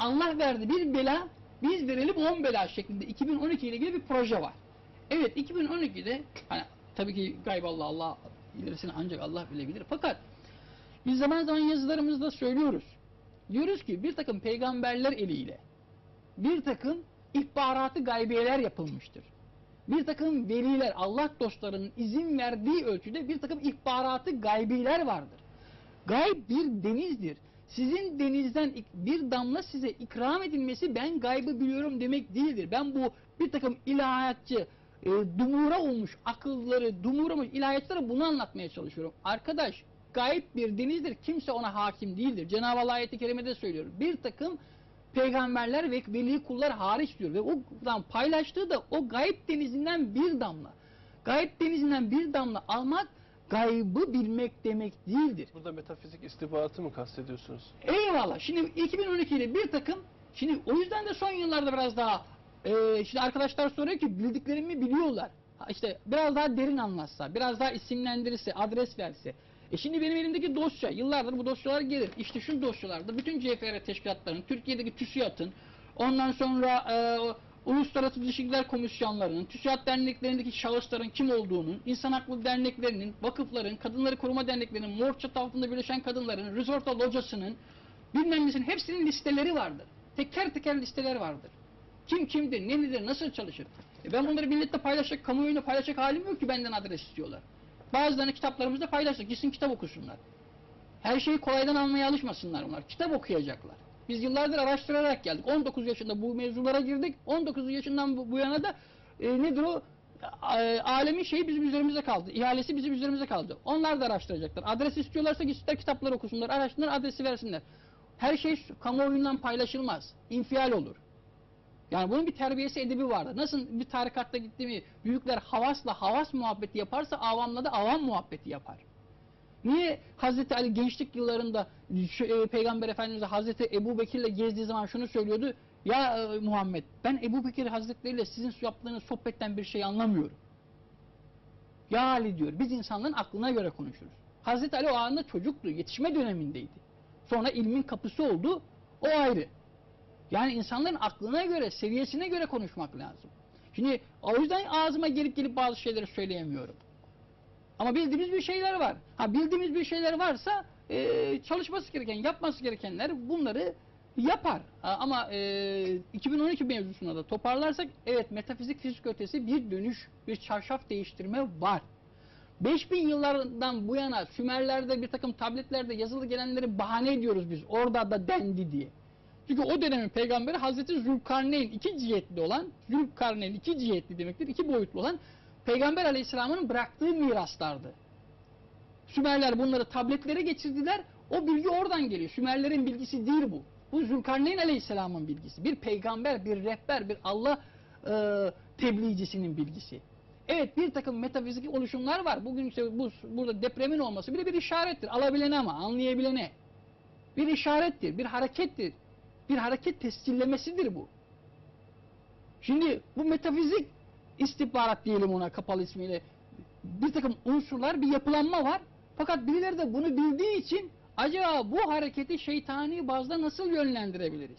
Allah verdi bir bela, biz verelim 10 bela şeklinde 2012 ile ilgili bir proje var. Evet 2012'de hani tabii ki gayb Allah Allah ilerisini ancak Allah bilebilir. Fakat biz zaman zaman yazılarımızda söylüyoruz. Diyoruz ki bir takım peygamberler eliyle bir takım ihbaratı gaybiyeler yapılmıştır. Bir takım veliler, Allah dostlarının izin verdiği ölçüde bir takım ihbaratı gaybiler vardır. Gayb bir denizdir. Sizin denizden bir damla size ikram edilmesi ben gaybı biliyorum demek değildir. Ben bu bir takım ilahiyatçı, e, dumura olmuş akılları, dumura olmuş ilahiyatçılara bunu anlatmaya çalışıyorum. Arkadaş gayb bir denizdir. Kimse ona hakim değildir. Cenab-ı Allah ayeti kerimede söylüyor. Bir takım peygamberler ve veli kullar hariç diyor. Ve o paylaştığı da o gayb denizinden bir damla. Gayb denizinden bir damla almak gaybı bilmek demek değildir. Burada metafizik istihbaratı mı kastediyorsunuz? Eyvallah. Şimdi 2012 ile bir takım şimdi o yüzden de son yıllarda biraz daha e, şimdi arkadaşlar soruyor ki bildiklerimi biliyorlar. Ha, işte biraz daha derin anlatsa, biraz daha isimlendirirse, adres verse. E şimdi benim elimdeki dosya, yıllardır bu dosyalar gelir. İşte şu dosyalarda bütün CFR teşkilatlarının, Türkiye'deki TÜSİAD'ın, ondan sonra e, Uluslararası İlişkiler Komisyonlarının, TÜSİAD derneklerindeki şahısların kim olduğunu, insan hakları derneklerinin, vakıfların, kadınları koruma derneklerinin, mor çatı altında birleşen kadınların, Risorta Locası'nın, bilmem nesinin hepsinin listeleri vardır. Teker teker listeler vardır. Kim kimdir, ne nedir, nasıl çalışır? E ben bunları milletle paylaşacak, kamuoyuyla paylaşacak halim yok ki benden adres istiyorlar. Bazılarını kitaplarımızda paylaştık, gitsin kitap okusunlar. Her şeyi kolaydan almaya alışmasınlar bunlar. Kitap okuyacaklar. Biz yıllardır araştırarak geldik. 19 yaşında bu mevzulara girdik. 19 yaşından bu, bu yana da e, nedir o? A- alemin şeyi bizim üzerimize kaldı. İhalesi bizim üzerimize kaldı. Onlar da araştıracaklar. Adres istiyorlarsa gitsinler kitaplar okusunlar, araştırsınlar, adresi versinler. Her şey kamuoyundan paylaşılmaz. İnfial olur. Yani bunun bir terbiyesi edebi vardır. Nasıl bir tarikatta gitti mi büyükler havasla havas muhabbeti yaparsa avamla da avam muhabbeti yapar. Niye Hazreti Ali gençlik yıllarında e, Peygamber Efendimiz Hazreti Ebu Bekir'le gezdiği zaman şunu söylüyordu. Ya e, Muhammed ben Ebu Bekir Hazretleriyle sizin yaptığınız sohbetten bir şey anlamıyorum. Ya Ali diyor biz insanların aklına göre konuşuruz. Hazreti Ali o anda çocuktu, yetişme dönemindeydi. Sonra ilmin kapısı oldu, o ayrı. Yani insanların aklına göre, seviyesine göre konuşmak lazım. Şimdi o yüzden ağzıma gelip gelip bazı şeyleri söyleyemiyorum. Ama bildiğimiz bir şeyler var. Ha bildiğimiz bir şeyler varsa e, çalışması gereken, yapması gerekenler bunları yapar. Ha, ama e, 2012 mevzusuna da toparlarsak evet metafizik fizik ötesi bir dönüş, bir çarşaf değiştirme var. 5000 yıllardan bu yana Sümerlerde bir takım tabletlerde yazılı gelenleri bahane ediyoruz biz. Orada da dendi diye. Çünkü o dönemin peygamberi Hazreti Zülkarneyn iki cihetli olan, Zülkarneyn iki cihetli demektir, iki boyutlu olan Peygamber Aleyhisselam'ın bıraktığı miraslardı. Sümerler bunları tabletlere geçirdiler. O bilgi oradan geliyor. Sümerlerin bilgisi değil bu. Bu Zülkarneyn Aleyhisselam'ın bilgisi. Bir peygamber, bir rehber, bir Allah e, tebliğcisinin bilgisi. Evet bir takım metafizik oluşumlar var. Bugün işte bu, burada depremin olması bile bir işarettir. Alabilene ama anlayabilene. Bir işarettir, bir harekettir. Bir hareket tescillemesidir bu. Şimdi bu metafizik istihbarat diyelim ona kapalı ismiyle bir takım unsurlar, bir yapılanma var. Fakat birileri de bunu bildiği için acaba bu hareketi şeytani bazda nasıl yönlendirebiliriz?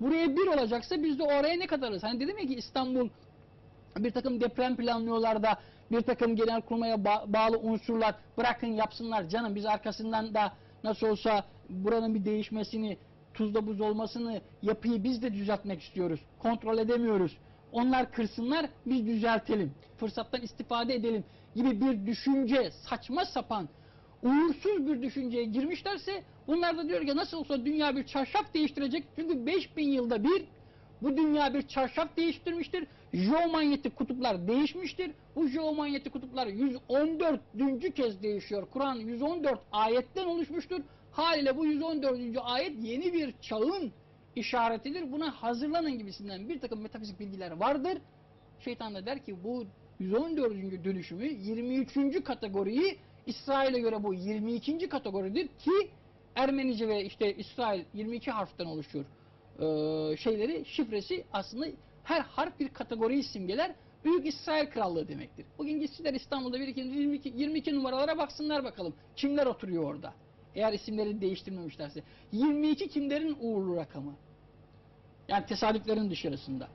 Buraya bir olacaksa biz de oraya ne kadarız? Hani dedim ya ki İstanbul bir takım deprem planlıyorlar da bir takım genel kurmaya ba- bağlı unsurlar bırakın yapsınlar canım biz arkasından da nasıl olsa buranın bir değişmesini tuzla buz olmasını yapıyı biz de düzeltmek istiyoruz. Kontrol edemiyoruz. Onlar kırsınlar biz düzeltelim. Fırsattan istifade edelim gibi bir düşünce saçma sapan uğursuz bir düşünceye girmişlerse bunlar da diyor ki nasıl olsa dünya bir çarşaf değiştirecek. Çünkü 5000 yılda bir bu dünya bir çarşaf değiştirmiştir. Jeomanyetik kutuplar değişmiştir. Bu jeomanyetik kutuplar 114. kez değişiyor. Kur'an 114 ayetten oluşmuştur. Haliyle bu 114. ayet yeni bir çağın işaretidir. Buna hazırlanın gibisinden bir takım metafizik bilgiler vardır. Şeytan da der ki bu 114. dönüşümü 23. kategoriyi İsrail'e göre bu 22. kategoridir ki Ermenice ve işte İsrail 22 harften oluşuyor ee, şeyleri, şifresi aslında her harf bir kategoriyi simgeler. Büyük İsrail Krallığı demektir. Bugün gitsinler İstanbul'da bir 22, 22 numaralara baksınlar bakalım. Kimler oturuyor orada? Eğer isimleri değiştirmemişlerse. 22 kimlerin uğurlu rakamı? Yani tesadüflerin dışarısında.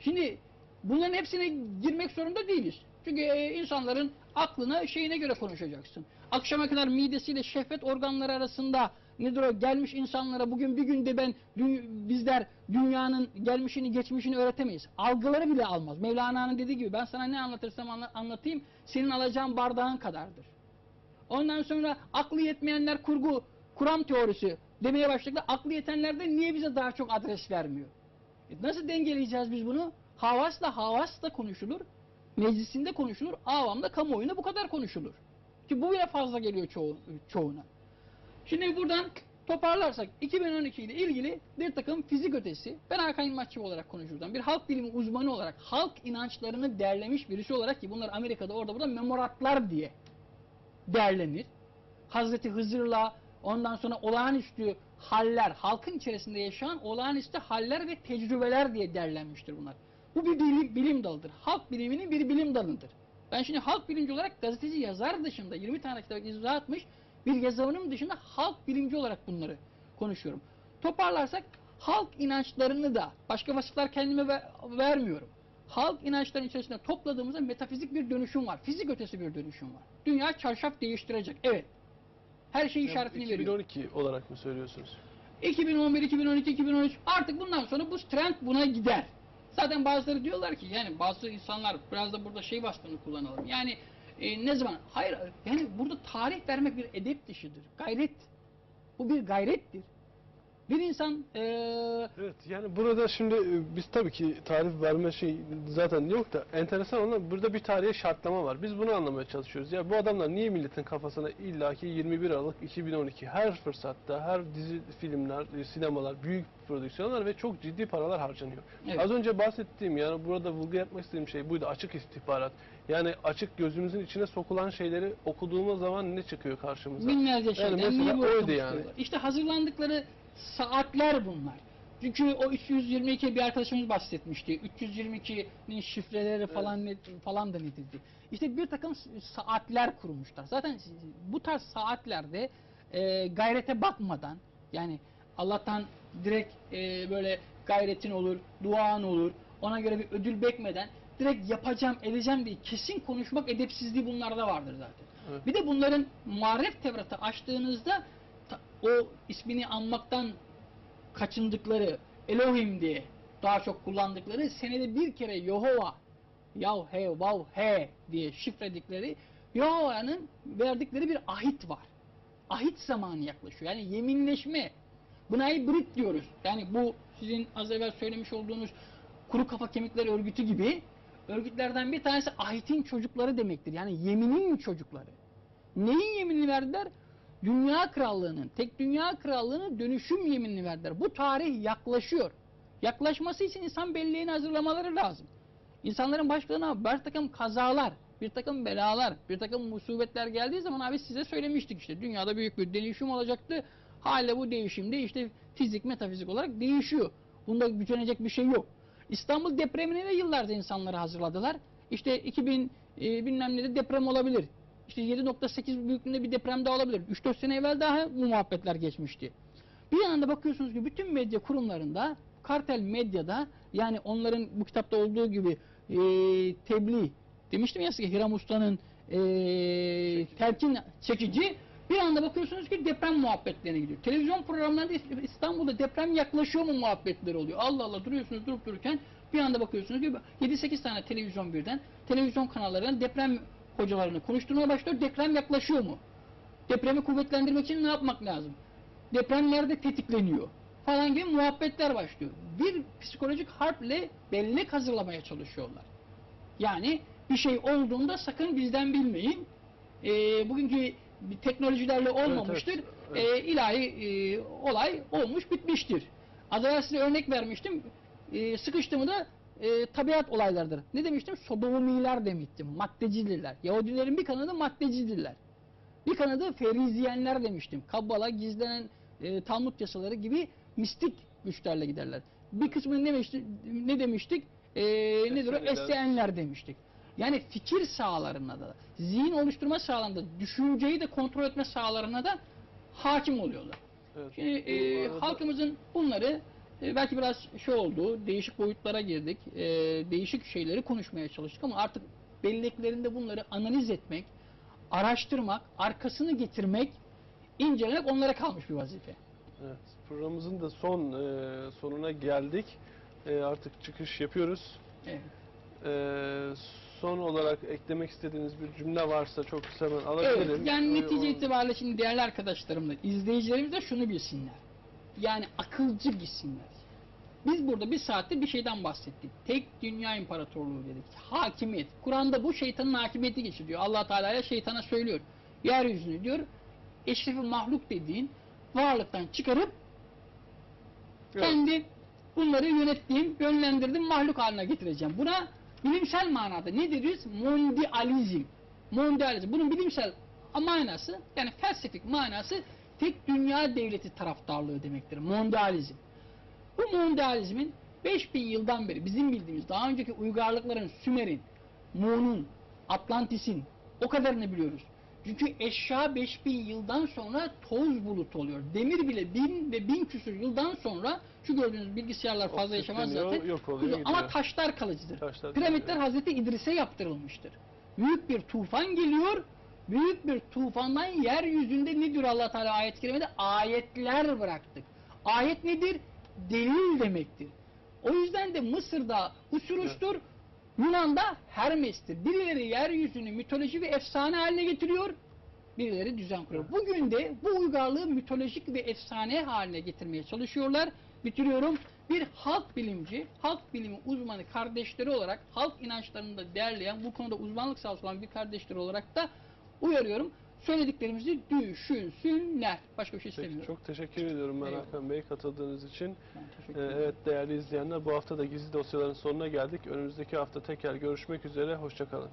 Şimdi bunların hepsine girmek zorunda değiliz. Çünkü e, insanların aklına şeyine göre konuşacaksın. Akşama kadar midesiyle şehvet organları arasında nedir o gelmiş insanlara bugün bir günde ben dü- bizler dünyanın gelmişini geçmişini öğretemeyiz. Algıları bile almaz. Mevlana'nın dediği gibi ben sana ne anlatırsam anla- anlatayım senin alacağın bardağın kadardır. Ondan sonra aklı yetmeyenler kurgu, kuram teorisi demeye başladıklar. Aklı yetenler de niye bize daha çok adres vermiyor? E nasıl dengeleyeceğiz biz bunu? Havasla havasla konuşulur. Meclisinde konuşulur. Avamda kamuoyunda bu kadar konuşulur. Ki bu bile fazla geliyor çoğu, çoğuna. Şimdi buradan toparlarsak 2012 ile ilgili bir takım fizik ötesi ben Hakan Yılmazçı olarak konuşurdan bir halk bilimi uzmanı olarak halk inançlarını derlemiş birisi olarak ki bunlar Amerika'da orada burada memoratlar diye derlenir. Hazreti Hızır'la ondan sonra olağanüstü haller, halkın içerisinde yaşayan olağanüstü haller ve tecrübeler diye derlenmiştir bunlar. Bu bir bilim, bilim dalıdır. Halk biliminin bir bilim dalıdır. Ben şimdi halk bilimci olarak gazeteci yazar dışında 20 tane kitap imza atmış bir yazarım dışında halk bilimci olarak bunları konuşuyorum. Toparlarsak halk inançlarını da başka vasıflar kendime ver- vermiyorum. Halk inançlarının içerisinde topladığımızda metafizik bir dönüşüm var. Fizik ötesi bir dönüşüm var. Dünya çarşaf değiştirecek. Evet. Her şey işaretini veriyor. 2012 olarak mı söylüyorsunuz? 2011, 2012, 2013 artık bundan sonra bu trend buna gider. Zaten bazıları diyorlar ki yani bazı insanlar biraz da burada şey bastığını kullanalım. Yani e, ne zaman? Hayır yani burada tarih vermek bir edep dışıdır. Gayret. Bu bir gayrettir. Bir insan e, Evet yani burada şimdi e, biz tabii ki tarif verme şey zaten yok da enteresan olan burada bir tarihe şartlama var. Biz bunu anlamaya çalışıyoruz. Ya bu adamlar niye milletin kafasına illaki 21 Aralık 2012 her fırsatta her dizi filmler, e, sinemalar, büyük prodüksiyonlar ve çok ciddi paralar harcanıyor. Evet. Az önce bahsettiğim yani burada vurgu yapmak istediğim şey buydu. Açık istihbarat. Yani açık gözümüzün içine sokulan şeyleri okuduğumuz zaman ne çıkıyor karşımıza? binlerce şeyden mesela niye bu oydu yani. İşte hazırlandıkları saatler bunlar. Çünkü o 322 bir arkadaşımız bahsetmişti. 322'nin şifreleri falan ne, falan da nedirdi? İşte bir takım saatler kurmuşlar. Zaten bu tarz saatlerde e, gayrete bakmadan yani Allah'tan direkt e, böyle gayretin olur, duan olur. Ona göre bir ödül bekmeden direkt yapacağım, edeceğim diye kesin konuşmak edepsizliği bunlarda vardır zaten. Evet. Bir de bunların marif Tevrat'ı açtığınızda o ismini anmaktan kaçındıkları Elohim diye daha çok kullandıkları senede bir kere Yehova Yav he vav he diye şifredikleri Yehova'nın verdikleri bir ahit var. Ahit zamanı yaklaşıyor. Yani yeminleşme. Buna ibrit diyoruz. Yani bu sizin az evvel söylemiş olduğunuz kuru kafa kemikleri örgütü gibi örgütlerden bir tanesi ahitin çocukları demektir. Yani yeminin çocukları. Neyin yeminini verdiler? Dünya krallığının, tek dünya krallığının dönüşüm yeminini verdiler. Bu tarih yaklaşıyor. Yaklaşması için insan belleğini hazırlamaları lazım. İnsanların başlarına bir takım kazalar, bir takım belalar, bir takım musibetler geldiği zaman abi size söylemiştik işte. Dünyada büyük bir değişim olacaktı. Hala bu değişimde işte fizik, metafizik olarak değişiyor. Bunda gücenecek bir şey yok. İstanbul depremine de yıllarca insanları hazırladılar. İşte 2000 e, bilmem ne de deprem olabilir. İşte 7.8 büyüklüğünde bir deprem daha olabilir. 3-4 sene evvel daha bu muhabbetler geçmişti. Bir anda bakıyorsunuz ki bütün medya kurumlarında, kartel medyada yani onların bu kitapta olduğu gibi e, tebliğ demiştim ya size Hiram Usta'nın e, telkin çekici bir anda bakıyorsunuz ki deprem muhabbetlerine gidiyor. Televizyon programlarında İstanbul'da deprem yaklaşıyor mu muhabbetleri oluyor. Allah Allah duruyorsunuz durup dururken bir anda bakıyorsunuz ki 7-8 tane televizyon birden televizyon kanallarından deprem hocalarını konuşturmaya başlıyor. Deprem yaklaşıyor mu? Depremi kuvvetlendirmek için ne yapmak lazım? Deprem nerede tetikleniyor? Falan gibi muhabbetler başlıyor. Bir psikolojik harple bellek hazırlamaya çalışıyorlar. Yani bir şey olduğunda sakın bizden bilmeyin. Ee, bugünkü teknolojilerle olmamıştır. evet, evet. Ee, ilahi e, olay olmuş bitmiştir. Az evvel size örnek vermiştim. Ee, sıkıştığımı da e, tabiat olaylarıdır. Ne demiştim? Sodomiler demiştim. Maddecidirler. Yahudilerin bir kanadı maddecidirler. Bir kanadı feriziyenler demiştim. Kabbala, gizlenen e, Talmud yasaları gibi mistik güçlerle giderler. Bir kısmını ne demiştik? Ne demiştik? E, nedir o? Esseyenler demiştik. Yani fikir sahalarına da, zihin oluşturma sahalarında, düşünceyi de kontrol etme sahalarına da hakim oluyorlar. Evet. Şimdi e, halkımızın bunları e, belki biraz şey oldu, değişik boyutlara girdik, e, değişik şeyleri konuşmaya çalıştık ama artık belleklerinde bunları analiz etmek, araştırmak, arkasını getirmek, incelemek onlara kalmış bir vazife. Evet, programımızın da son e, sonuna geldik. E, artık çıkış yapıyoruz. Evet. E, son olarak eklemek istediğiniz bir cümle varsa çok ben alabilirim. Evet, yani netice itibariyle şimdi değerli arkadaşlarım da, izleyicilerimiz de şunu bilsinler. Yani akılcı gitsinler. Biz burada bir saatte bir şeyden bahsettik. Tek dünya imparatorluğu dedik. Hakimiyet. Kur'an'da bu şeytanın hakimiyeti geçiyor. allah Teala'ya şeytana söylüyor. Yeryüzünü diyor, eşrefi mahluk dediğin varlıktan çıkarıp Evet. kendi bunları yönettiğim, yönlendirdiğim mahluk haline getireceğim. Buna bilimsel manada ne deriz? Mondializm. Mondializm. Bunun bilimsel manası, yani felsefik manası tek dünya devleti taraftarlığı demektir. Mondializm. Bu mondializmin 5000 yıldan beri bizim bildiğimiz daha önceki uygarlıkların Sümer'in, Mu'nun, Atlantis'in o kadarını biliyoruz. Çünkü eşya 5000 yıldan sonra toz bulut oluyor. Demir bile 1000 ve 1000 küsur yıldan sonra şu gördüğünüz bilgisayarlar fazla yaşamaz Oksitleniyor, zaten. yok oluyor, Ama taşlar kalıcıdır. Taşlar Piramitler. Hazreti İdris'e yaptırılmıştır. Büyük bir tufan geliyor. Büyük bir tufandan yeryüzünde ne diyor Allah Teala ayet-i kerimede? Ayetler bıraktık. Ayet nedir? Delil demektir. O yüzden de Mısır'da Usurus'tur, Yunan'da Hermes'tir. Birileri yeryüzünü mitoloji ve efsane haline getiriyor, birileri düzen kuruyor. Bugün de bu uygarlığı mitolojik ve efsane haline getirmeye çalışıyorlar. Bitiriyorum. Bir halk bilimci, halk bilimi uzmanı kardeşleri olarak halk inançlarını da değerleyen, bu konuda uzmanlık olan bir kardeşleri olarak da uyarıyorum. Söylediklerimizi düşünsünler. Başka bir şey Peki, istemiyorum. çok teşekkür ediyorum ben Eyvallah. Hakan Bey katıldığınız için. Ee, evet değerli izleyenler bu hafta da gizli dosyaların sonuna geldik. Önümüzdeki hafta tekrar görüşmek üzere. Hoşçakalın.